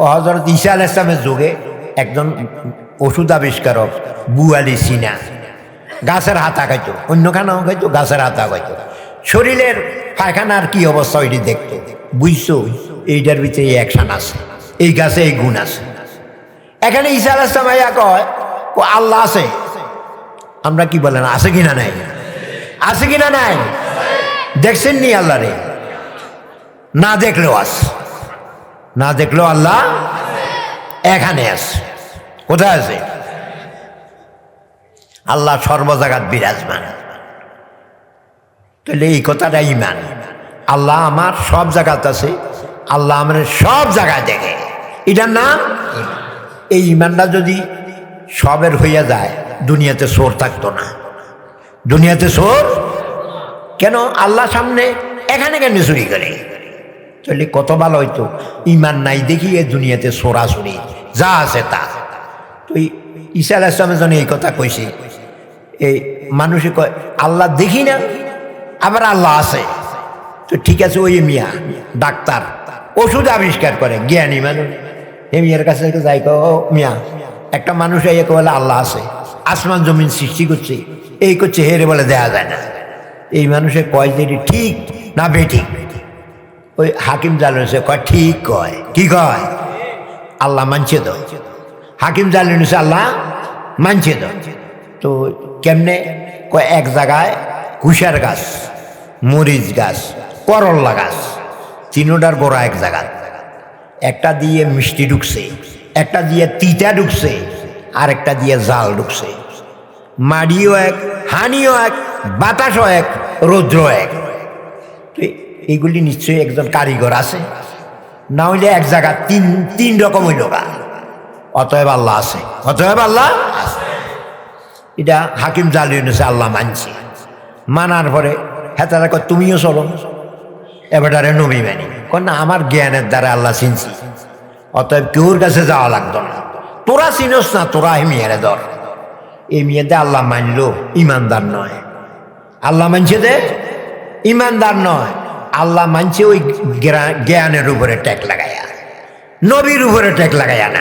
ও হজরত ঈসা আল ইসলামের যুগে একজন ওষুধ আবিষ্কারক বুয়ালি সিনা, গাছের হাতা খাইতো অন্য খানাও খাইতো, গাছের হাতা খাইতো। শরীরের পায়খানার কি অবস্থা ওইটি দেখতো। বুঝছ? এইটার ভিতরে এই অ্যাকশন আছে, এই গাছে এই গুণ আছে। এখানে ঈসা আল ইসলাম আইয়া কয় আল্লাহ আছে। আমরা কি বলেন, আছে কিনা নাই? আছে কিনা নাই? দেখছেন নি আল্লাহ রে? না দেখলেও আস না দেখলেও আল্লাহ এখানে আছে। কোথায় আছে? আল্লাহ সর্বজাগাত বিরাজমান। তাহলে এই কথাটা ইমান আল্লাহ আমার সব জায়গাতে আছে, আল্লাহ আমার সব জায়গায় দেখে। এটার নাম এই ইমানটা যদি সবের হইয়া যায়, দুনিয়াতে সোর থাকতো না। দুনিয়াতে সোর কেন? আল্লাহ সামনে এখানে কেন চুরি করে? তাহলে কত ভালো হইতো? ইমান নাই দেখি এ দুনিয়াতে সোরাসুরি। যা আছে তা। তো ঈশা আলাহ ইসলামের এই কথা কইছি। এই মানুষে কয়, আল্লাহ দেখি না, আবার আল্লাহ আছে। তো ঠিক আছে, ওই মিয়া, ডাক্তার, ওষুধ আবিষ্কার করে, জ্ঞানী মানুষ। এই মিয়ার কাছে যাই কো "ও মিয়া, একটা মানুষ এই বলে আল্লাহ আছে। আসমান জমিন সৃষ্টি করছে। এই করছে হেরে বলে দেয়া যায় না। এই মানুষের কয় যে ঠিক না বেঠিক? ওই হাকিম জালানুসে কয়, ঠিক কয়। কি কয়? আল্লাহ মানছে তো। হাকিম জালানুসে আল্লাহ মানছে তো। তো কেমনে? কয়, এক জায়গায় কুশার গাছ, মরিচ গাছ করল্লা গাছ তিনোটার গোড়া এক জায়গায় একটা দিয়ে মিষ্টি ঢুকছে, একটা দিয়ে তিতা ঢুকছে আর একটা দিয়ে জাল ঢুকছে। মাড়িও এক হানিও এক, বাতাসও এক রৌদ্র এক। এইগুলি নিশ্চয়ই একজন কারিগর আছে। না হইলে এক জায়গা তিন তিন রকম হইল গা। অতএব আল্লাহ আছে। অতএব আল্লাহ এটা হাকিম জালিয়ে নিছে আল্লাহ মানছি। মানার পরে হ্যাঁ তারা কয়, তুমিও চলো। এবারে নবী মানি। কয়, না, আমার জ্ঞানের দ্বারা আল্লাহ চিনছি। অতএব কেউর কাছে যাওয়া লাগতো না। তোরা চিনস না, তোরা মেয়েরে ধর। এই মেয়েতে আল্লাহ মানলো, ইমানদার নয়। আল্লাহ মানছে দে ইমানদার নয়। আল্লাহ মানছে ওই জ্ঞানের উপরে ট্যাক লাগায়া। নবীর উপরে ট্যাক লাগায়া না।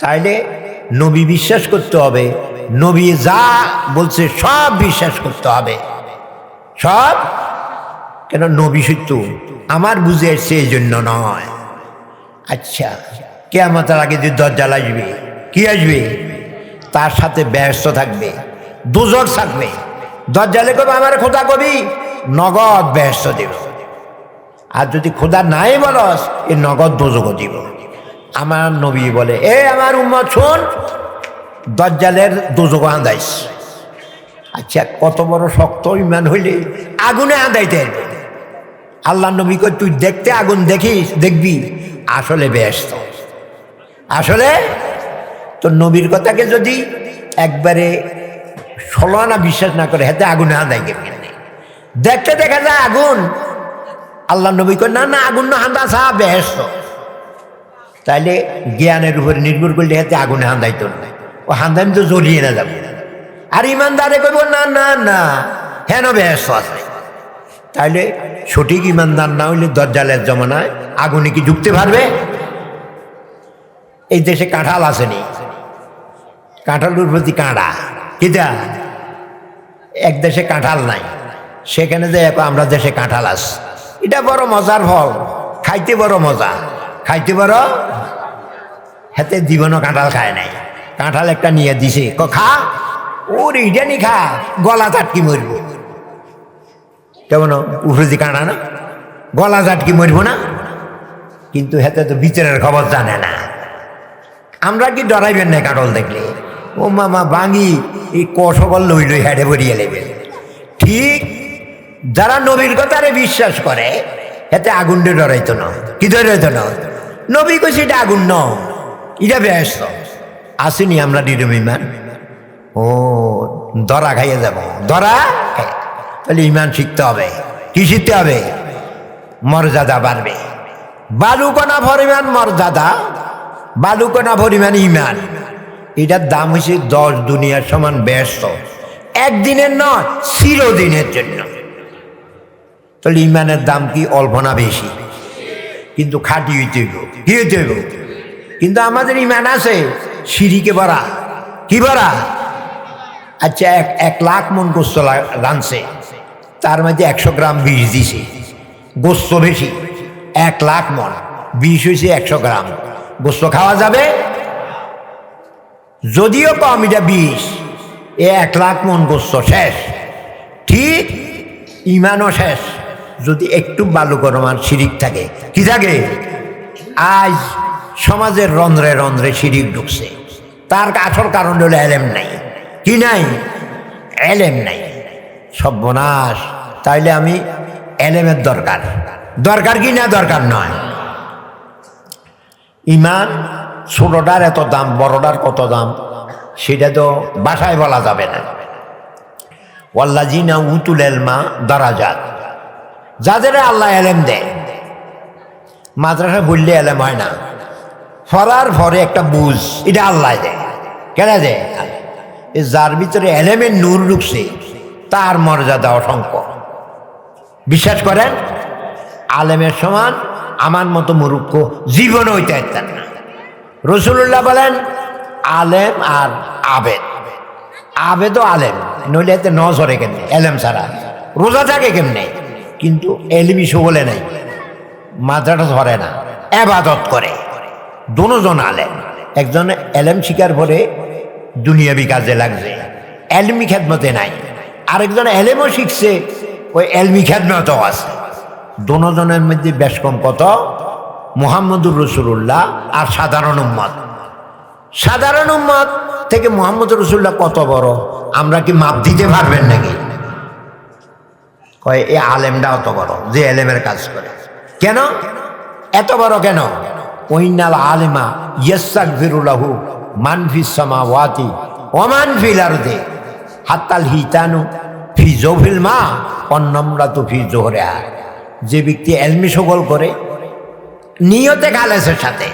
তাইলে নবী বিশ্বাস করতে হবে। নবী যা বলছে সব বিশ্বাস করতে হবে। সব? কেন নবী সত্য আমার বুঝে এসছে এই জন্য নয়। আচ্ছা কে কেয়ামতের আগে যে দরজাল আসবে, কি আসবে? তার সাথে ব্যস্ত থাকবে, দুজক থাকবে। দরজালে কবে আমার খোদা কবি? নগদ ব্যস্ত দেব। আর যদি খোদা নাই বলস, এ নগদ দুজক দিব। আমার নবী বলে, এ আমার উম্মত, শোন দরজালের দুজক আন্দাইস। আচ্ছা কত বড় শক্ত ইমান হইলে আগুনে আন্দাইতে পারবে আল্লাহ নবী কই তুই দেখতে আগুন দেখিস, দেখবি, আসলে ব্যস্ত। আসলে তো নবীর কথাকে যদি একবারে ষোলানা বিশ্বাস না করে, হাতে আগুনে আদায় কেমনি দেখতে দেখা যায় আগুন আল্লাহ নবী কই না না, আগুন না হান্দা সা ব্যস্ত তাইলে জ্ঞানের উপরে নির্ভর করলে হাতে আগুনে হান্দাইতো না। ও হান্দান তো জ্বলিয়ে না যাবে। আর ইমানদারে কইব, না না না, হেন ব্যস্ত আছে। তাইলে সঠিক ইমানদার না হইলে দরজালের জমানায় আগুনে কি ঢুকতে পারবে? এই দেশে কাঁঠাল আসেনি কাঁঠালুর প্রতি কাঁড়া। কিটা এক দেশে কাঁঠাল নাই। সেখানে যে আমরা দেশে কাঁঠাল আস এটা বড় মজার ফল। খাইতে বড় মজা। খাইতে বড় হাতে জীবনও কাঁঠাল খায় নাই। কাঁঠাল একটা নিয়ে দিছে। ক, খা। ওর ইটা নি খা, গলা চাটকি মরবো কেমন? উফরুদি কাঁটা না? গলা চাটকি মরবো না? কিন্তু হেতে তো বিচারের খবর জানে না। আমরা কি ডরাইবেন না কাটল দেখলে? ও মামা, বাঙি, এই কষবল লই লই হেঁটে বরিয়ে নেবে ঠিক যারা নবীর কথারে বিশ্বাস করে, এতে আগুন ডরাইতো না। কি ডরাইতো না? নবী কইছে এটা আগুন ন। এটা ব্যস্ত। আসেনি আমরা ডিডম ইমান ও, দরা খাইয়ে যাব। দরা? তাহলে ইমান শিখতে হবে। কি শিখতে হবে? মর্যাদা বাড়বে। বালুকণা পরিমাণ মর্যাদা, বালুকণা পরিমাণ ইমান। এটার দাম হয়েছে দশ দুনিয়ার সমান ব্যস্ত। একদিনের নয়, চিরদিনের জন্য। তাহলে ইমানের দাম কি অল্প না বেশি? কিন্তু খাটি হইতে কি হইতে কিন্তু আমাদের ইমান আছে, সিঁড়িকে ভরা কি ভরা আচ্ছা এক এক লাখ মন গোস্ত লা- রাঁধছে তার মধ্যে একশো গ্রাম বিষ দিছে। গোস্ত বেশি, এক লাখ মন। বিষ হয়েছে একশো গ্রাম। গোস্ত খাওয়া যাবে? যদিও কম, এটা বিষ। এ এক লাখ মন গোস্ত শেষ। ঠিক ইমানও শেষ। যদি একটু বালু গরমান শিরিক থাকে, কি থাকে আজ সমাজের রন্ধ্রে রন্ধ্রে শিরিক ঢুকছে। তার আসল কারণ হলো এলেম নাই। কি নাই? এলেম নাই। সর্বনাশ। তাইলে আমি এলেমের দরকার। দরকার কি না দরকার নয়। ইমান ছোটটার এত দাম, বড়টার কত দাম, সেটা তো বাসায় বলা যাবে না। ওয়াল্লাজিনা উতুল এলমা দারাজাত। যাদের আল্লাহ এলেম দেয়। মাদ্রাসা বললে এলেম হয় না। ফরার ফরে একটা বুঝ, এটা আল্লাহ দেয়। কেন দেয়? যার ভিতরে এলেমের নূর ঢুকছে, তার মর্যাদা অসংখ্য। বিশ্বাস করেন? আলেমের সমান, আমার মতো মুরুক্ষ জীবন হইতে পারতেন না। রসুল্লাহ বলেন, আলেম আর আবেদ। আবেদও আলেম, নইলে এতে নজরে কেমনে? এলেম ছাড়া। রোজা থাকে কেমনে? কিন্তু এলিমি বলে নাই। মাথাটা ধরে না। এবাদত করে। দুজন আলেম। একজন এলেম শিকার পরে দুনিয়াবি কাজে লাগছে। এলমি খেদমতে নাই। আরেকজন এলেমও শিখছে, ওই এলমি খেদমতও আছে। দুজনের মধ্যে বেশ কম কত? মোহাম্মদুর রসুল্লাহ আর সাধারণ উম্মত। সাধারণ উম্মত থেকে মোহাম্মদ রসুল্লাহ কত বড়? আমরা কি মাপ দিতে পারবেন নাকি? কয়, এ আলেমটা অত বড়, যে এলেমের কাজ করে। কেন? এত বড় কেন? ওইনাল আলেমা ইয়েসাক ফিরুল্লাহু মানফি সামা ওয়াতি ওমান ফিল আরদে হাত্তাল হিতানু ফি জৌফিল মা অন্নমরা তো ফি জোহরে যে ব্যক্তি এলমি সকল করে, নিয়তে খালেসের সাথে,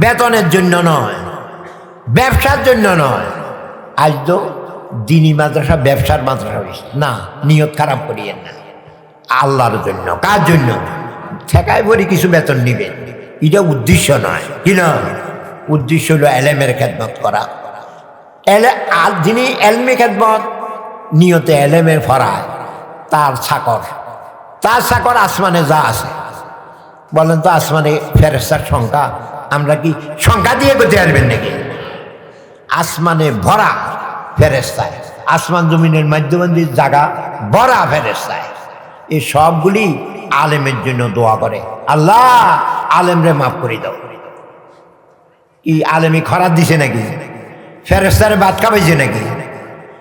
বেতনের জন্য নয়, ব্যবসার জন্য নয়, আজ তো দিনী মাদ্রাসা ব্যবসার মাদ্রাসা না, নিয়ত খারাপ করিয়েন না। আল্লাহর জন্য, কার জন্য? ঠেকায় পরে কিছু বেতন নিবেন এটা উদ্দেশ্য নয়। কি না? উদ্দেশ্য হলো এলেমের খেদমত করা। এলে, আর যিনি এলমে খেদমত, নিয়তে এলেমের ফরায়, তার চাকর। তার চাকর আসমানে যা আছে। বলেন তো, আসমানে ফেরেস্তার সংখ্যা, আমরা কি সংখ্যা দিয়ে করতে পারবেন নাকি? আসমানে ভরা ফেরেস্তায় আসমান জমিনের মধ্যবন্দির জায়গা ভরা ফেরেস্তায় এই সবগুলি আলেমের জন্য দোয়া করে। আল্লাহ, আলেমরে মাফ করে দাও। কি আলেমি খরাত দিছে নাকি? ফেরেস্তারে বাদ খাবাইছে নাকি?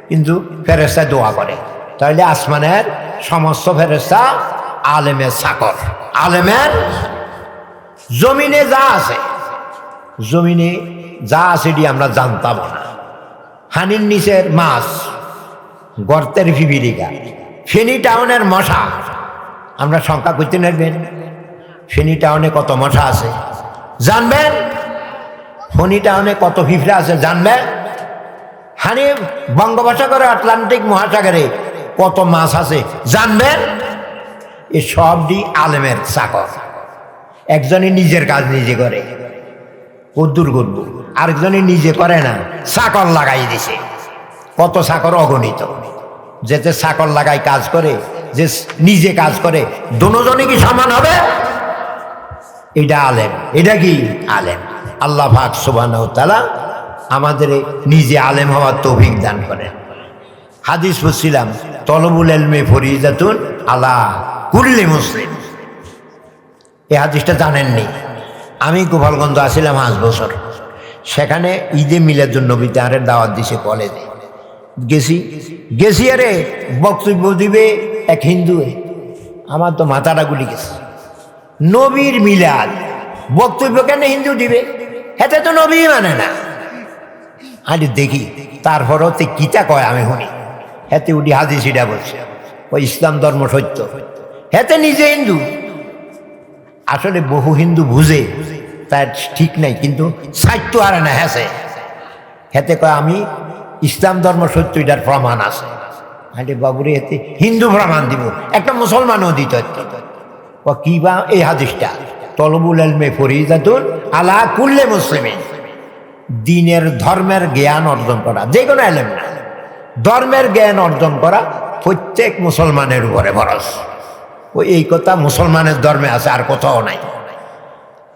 কিন্তু ফেরেস্তায় দোয়া করে। তাহলে আসমানের সমস্ত ফেরেস্তা আলেমের সাকর। আলেমের জমিনে যা আছে, জমিনে যা আছে এটি আমরা জানতাম না। হানির নিচের মাছ, গর্তের ফিবিরিকা। ফেনি টাউনের মশা। আমরা সংখ্যা করতে নেবেন ফেনি টাউনে কত মশা আছে? জানবেন ফনি টাউনে কত ফিফড়া আছে জানবেন হানি বঙ্গোপসাগরে, আটলান্টিক মহাসাগরে কত মাছ আছে জানবেন এ সবটি আলেমের চাকর। একজনে নিজের কাজ নিজে করে। কদ্দুর করব আরেকজনে নিজে করে না, চাকর লাগাই দিছে। কত চাকর অগণিত। যেতে চাকর লাগাই কাজ করে, যে নিজে কাজ করে দুজনে কি সমান হবে? এটা আলেম। এটা কি? আলেম। আল্লাহ ভাগ সুবান তালা আমাদের নিজে আলেম হওয়ার তৌফিক দান করেন। হাদিস বলছিলাম তলবুল এলমে ফরিজাতুন আলা কুল্লি মুসলিম। এই হাদিসটা জানেননি। আমি গোপালগঞ্জ আসছিলাম পাঁচ বছর। সেখানে ঈদে মিলাদুল নবী তাহারের দাওয়াত দিছে কলেজে। গেছি। গেছি আরে বক্তব্য দিবে এক হিন্দু আমার তো মাথাটা গুলি গেছে। নবীর মিলাদ। বক্তব্য কেন হিন্দু দিবে? হেতে তো নবী মানে না। আরে দেখি তারপরও তে কিতা কয় আমি শুনি। হেতে উঠি হাদিসিটা বলছে ওই ইসলাম ধর্ম সত্য। হেতে নিজে হিন্দু। আসলে বহু হিন্দু বুঝে, তার ঠিক নাই, কিন্তু সাহিত্য আর না হেসে হেতে কয়, আমি ইসলাম ধর্ম সত্য, এটার প্রমাণ আছে। আরে বাবুরে, এতে হিন্দু প্রমাণ দিব। একটা মুসলমানও দিত। ও কি বা, এই হাদিসটা? তলবুল এলমে ফরিদাতুন আলা কুল্লে মুসলিমিন। দিনের ধর্মের জ্ঞান অর্জন করা, যে কোনো এলেম না। ধর্মের জ্ঞান অর্জন করা প্রত্যেক মুসলমানের উপরে বরস ওই এই কথা মুসলমানের ধর্মে আছে, আর কোথাও নাই।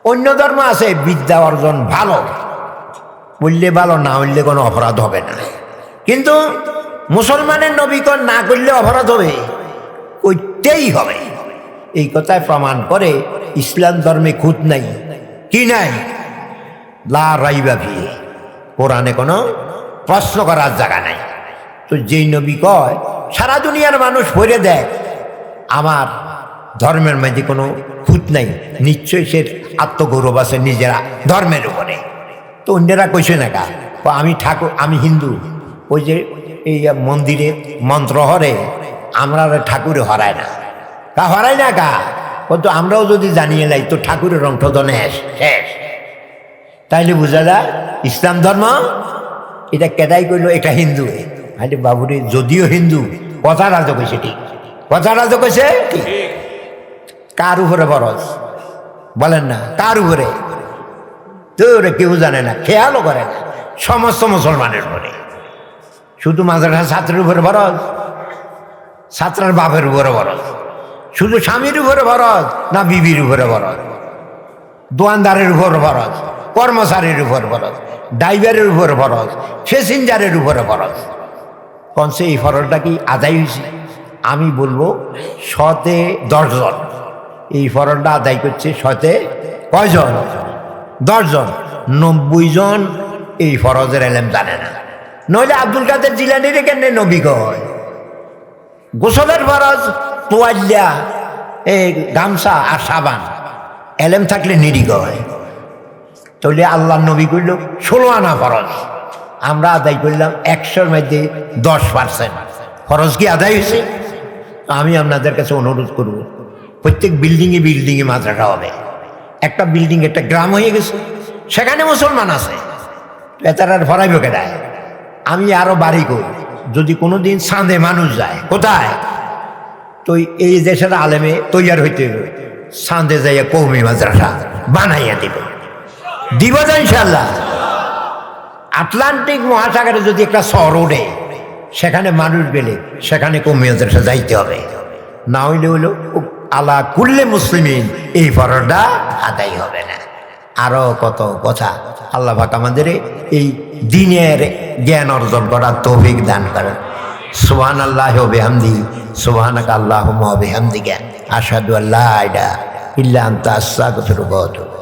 অন্য ধর্ম আছে, বিদ্যা অর্জন ভালো। বললে ভালো, না হইলে কোনো অপরাধ হবে না। কিন্তু মুসলমানের নবীকরণ না করলে অপরাধ হবে। করতেই হবে। এই কথায় প্রমাণ করে ইসলাম ধর্মে খুঁত নাই। কি নাই? লা রাইবা ভি কোরআনে কোনো প্রশ্ন করার জায়গা নাই। তো যেই নবী কয়, সারা দুনিয়ার মানুষ ভরে দেয় আমার ধর্মের মধ্যে কোনো খুঁত নাই। নিশ্চয়ই সে আত্মগৌরব আছে নিজেরা ধর্মের উপরে। তো অন্যরা কইছে না কা? আমি ঠাকুর, আমি হিন্দু। ওই যে এই মন্দিরে মন্ত্র হরে আমরা ঠাকুরে হরায় না। কা হরায় না কা কিন্তু আমরাও যদি জানিয়ে লাই, তো ঠাকুরের অংশধনে শেষ তাইলে বোঝা যায়, ইসলাম ধর্ম, এটা কেদাই করল এটা হিন্দু। আরে বাবুরে, যদিও হিন্দু কথা রাজ কইছে ঠিক। কথা রাজ কইছে কার উপরে বরস বলেন না, কার উপরে? তোর কেউ জানে না, খেয়ালও করে না। সমস্ত মুসলমানের উপরে। শুধু মাদ্রাসা ছাত্রের উপরে বরস ছাত্রের বাপের উপরে বরস শুধু স্বামীর উপরে বরস না বিবির উপরে বরস দোয়ানদারের উপর ফরজ? কর্মচারীর উপর ফরজ? ড্রাইভারের উপর ফরজ? প্যাসেঞ্জারের উপরে ফরজ? কনসে এই ফরজটা কি আদায় হয়েছে? আমি বলব শতে দশজন। এই ফরজটা আদায় করছে শতে কয়জন? দশজন। নব্বই জন এই ফরজের এলেম জানে না। নইলে আব্দুল কাদের জিলানির কেন নবী কয় গোসলের ফরজ তোয়াল্লা এই গামছা আর সাবান, এলেম থাকলে নিরিগ হয়। তাহলে আল্লাহ নবী করল ষোলো আনা ফরজ। আমরা আদায় করলাম একশোর মধ্যে দশ পার্সেন্ট। ফরজ কি আদায় হয়েছে? আমি আপনাদের কাছে অনুরোধ করব, প্রত্যেক বিল্ডিংয়ে বিল্ডিংয়ে মাত্রাটা হবে। একটা বিল্ডিং, একটা গ্রাম হয়ে গেছে, সেখানে মুসলমান আছে। বেতারার ফরাইব কেটায় আমি আরও বাড়ি করি যদি কোনো দিন সাঁধে মানুষ যায়, কোথায়? তো এই দেশের আলেমে তৈয়ার হইতে হবে সাঁধে যাইয়া কৌমি মাদ্রাসা বানাইয়া দিব। দিব তো ইনশাল্লাহ আটলান্টিক মহাসাগরে যদি একটা শহর ওঠে সেখানে মানুষ গেলে সেখানে কৌমি মাদ্রাসা যাইতে হবে। না হইলে হইল, আলা কুল্লে মুসলিমিন, এই ফরটা আদায় হবে না। আরও কত কথা আল্লাহ পাক আমাদের এই দিনের জ্ঞান অর্জন করার তৌফিক দান করেন। সুহান আল্লাহ বেহামদি সুহান আল্লাহ বিহামদিকা জ্ঞান আসাদু আল্লাহ ইল্লা আন্তা ওয়া আতুবু